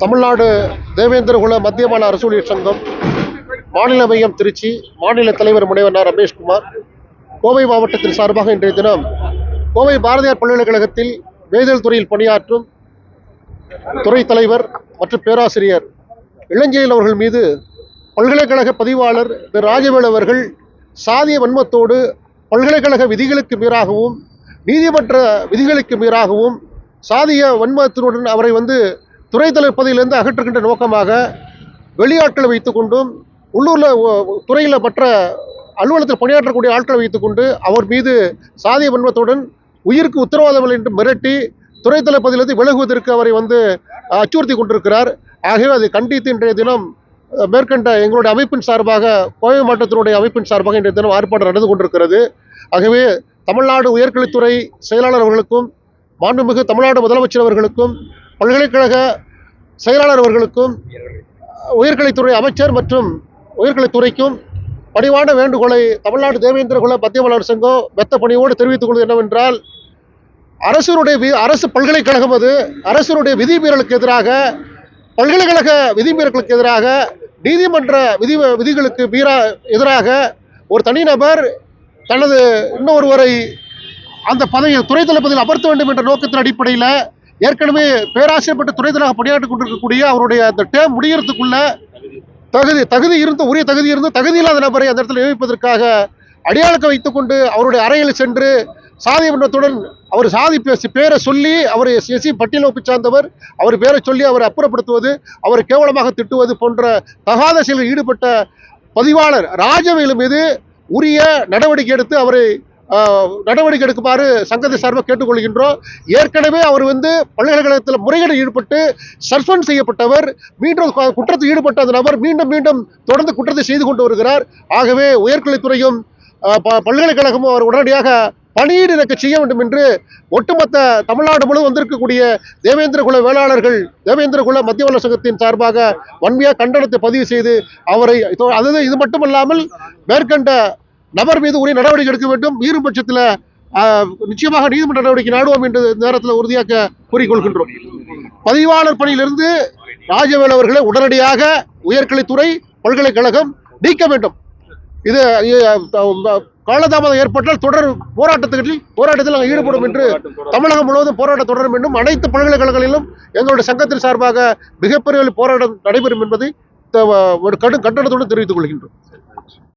தமிழ்நாடு தேவேந்திரகுல மத்திய மாநில அரசு சங்கம் மாநில மையம் திருச்சி மாநில தலைவர் முனைவர் ரமேஷ்குமார் கோவை மாவட்டத்தின் சார்பாக இன்றைய தினம் கோவை பாரதியார் பல்கலைக்கழகத்தில் வேதியியல் துறையில் பணியாற்றும் துறை தலைவர் மற்றும் பேராசிரியர் இளஞ்செயல் அவர்கள் மீது பல்கலைக்கழக பதிவாளர் திரு ராஜவேல் அவர்கள் சாதிய வன்மத்தோடு பல்கலைக்கழக விதிகளுக்கு மீறாகவும் நீதிமன்ற விதிகளுக்கு மீறாகவும் சாதிய வன்மத்தினுடன் அவரை வந்து துறை தலைவர் பதவியிலிருந்து அகற்றுகின்ற நோக்கமாக வெளியாட்களை வைத்துக்கொண்டும் உள்ளூரில் துறையில் மற்ற அலுவலகத்தில் பணியாற்றக்கூடிய ஆட்களை வைத்துக்கொண்டு அவர் மீது சாதிய வன்மத்துடன் உயிருக்கு உத்தரவாதம் என்று மிரட்டி துறை தலைவர் பதவியிலிருந்து விலகுவதற்கு அவரை வந்து அச்சுறுத்தி கொண்டிருக்கிறார். ஆகவே அதை கண்டித்து இன்றைய தினம் மேற்கண்ட எங்களுடைய அமைப்பின் சார்பாக கோவை மாவட்டத்தினுடைய அமைப்பின் சார்பாக இன்றைய தினம் ஆர்ப்பாட்டம் நடந்து கொண்டிருக்கிறது. ஆகவே தமிழ்நாடு உயர்கல்வித்துறை செயலாளர் அவர்களுக்கும் மாண்புமிகு தமிழ்நாடு முதலமைச்சர் அவர்களுக்கும் பல்கலைக்கழக செயலாளர் அவர்களுக்கும் உயர்கலைத்துறை உயர்கல்வித்துறை அமைச்சர் மற்றும் உயர்கல்வித்துறைக்கும் பணிவான வேண்டுகோளை தமிழ்நாடு தேவேந்திர குல மத்திய சங்கம் மெத்த பணியோடு தெரிவித்துக் கொள்வது என்னவென்றால் அரசினுடைய அரசு பல்கலைக்கழகம் அது. அரசினுடைய விதிமீறலுக்கு எதிராக பல்கலைக்கழக விதிமீறலுக்கு எதிராக நீதிமன்ற விதி விதிகளுக்கு மீறா எதிராக ஒரு தனிநபர் தனது இன்னொருவரை அந்த பதவியில் துறை தளபதியில் அமர்த்த வேண்டும் என்ற நோக்கத்தின் அடிப்படையில் ஏற்கனவே பேராசிரியர் பட்ட துறை பணியாற்றிக் கொண்டிருக்கக்கூடிய அவருடைய அந்த டேம் முடிகிறதுக்குள்ள தகுதி தகுதி இருந்து உரிய தகுதி இருந்து தகுதி இல்லாத நபரை அந்த இடத்துல நியமிப்பதற்காக அடையாளக்க வைத்துக்கொண்டு அவருடைய அறையில் சென்று சாதி மன்றத்துடன் அவர் சாதி பேசி பேரை சொல்லி அவர் எஸ்சி பட்டியல் வகுப்பு சார்ந்தவர் அவர் பேரை சொல்லி அவரை அப்புறப்படுத்துவது அவரை கேவலமாக திட்டுவது போன்ற தகாத செயலில் ஈடுபட்ட பதிவாளர் ராஜவேலு மீது உரிய நடவடிக்கை எடுத்து அவரை நடவடிக்கை எடுக்குமாறு சங்கத்தை சார்பாக கேட்டுக்கொள்கின்றோம். ஏற்கனவே அவர் வந்து பல்கலைக்கழகத்தில் முறைகேடு ஈடுபட்டு சஸ்பெண்ட் செய்யப்பட்டவர். மீண்டும் குற்றத்தில் ஈடுபட்ட அந்த நபர் மீண்டும் மீண்டும் தொடர்ந்து குற்றத்தை செய்து கொண்டு வருகிறார். ஆகவே உயர்கல்வித்துறையும் ப- பல்கலைக்கழகமும் அவர் உடனடியாக பணியீடு இறக்க செய்ய வேண்டும் என்று ஒட்டுமொத்த தமிழ்நாடு முழு வந்திருக்கக்கூடிய தேவேந்திர குல வேளாளர்கள் தேவேந்திர குல மத்திய வள சங்கத்தின் சார்பாக வன்மையாக கண்டனத்தை பதிவு செய்து அவரை அதாவது இது மட்டுமல்லாமல் மேற்கண்ட நபர் மீது உரிய நடவடிக்கை எடுக்க வேண்டும். மீறும் பட்சத்தில் நிச்சயமாக நீதிமன்ற நடவடிக்கை நாடுவோம் என்று நேரத்தில் உறுதியாக்க கூறிக்கொள்கின்றோம். பதிவாளர் பணியிலிருந்து ராஜவேல் அவர்களை உடனடியாக உயர்கல்வித்துறை பல்கலைக்கழகம் நீக்க வேண்டும். இது காலதாமதம் ஏற்பட்டால் தொடர் போராட்டத்தில் போராட்டத்தில் நாங்கள் ஈடுபடும் என்று தமிழகம் முழுவதும் போராட்டம் தொடரும் என்றும் அனைத்து பல்கலைக்கழகங்களிலும் எங்களுடைய சங்கத்தின் சார்பாக மிகப்பெரிய போராட்டம் நடைபெறும் என்பதை ஒரு கடும் கண்டனத்துடன் தெரிவித்துக் கொள்கின்றோம்.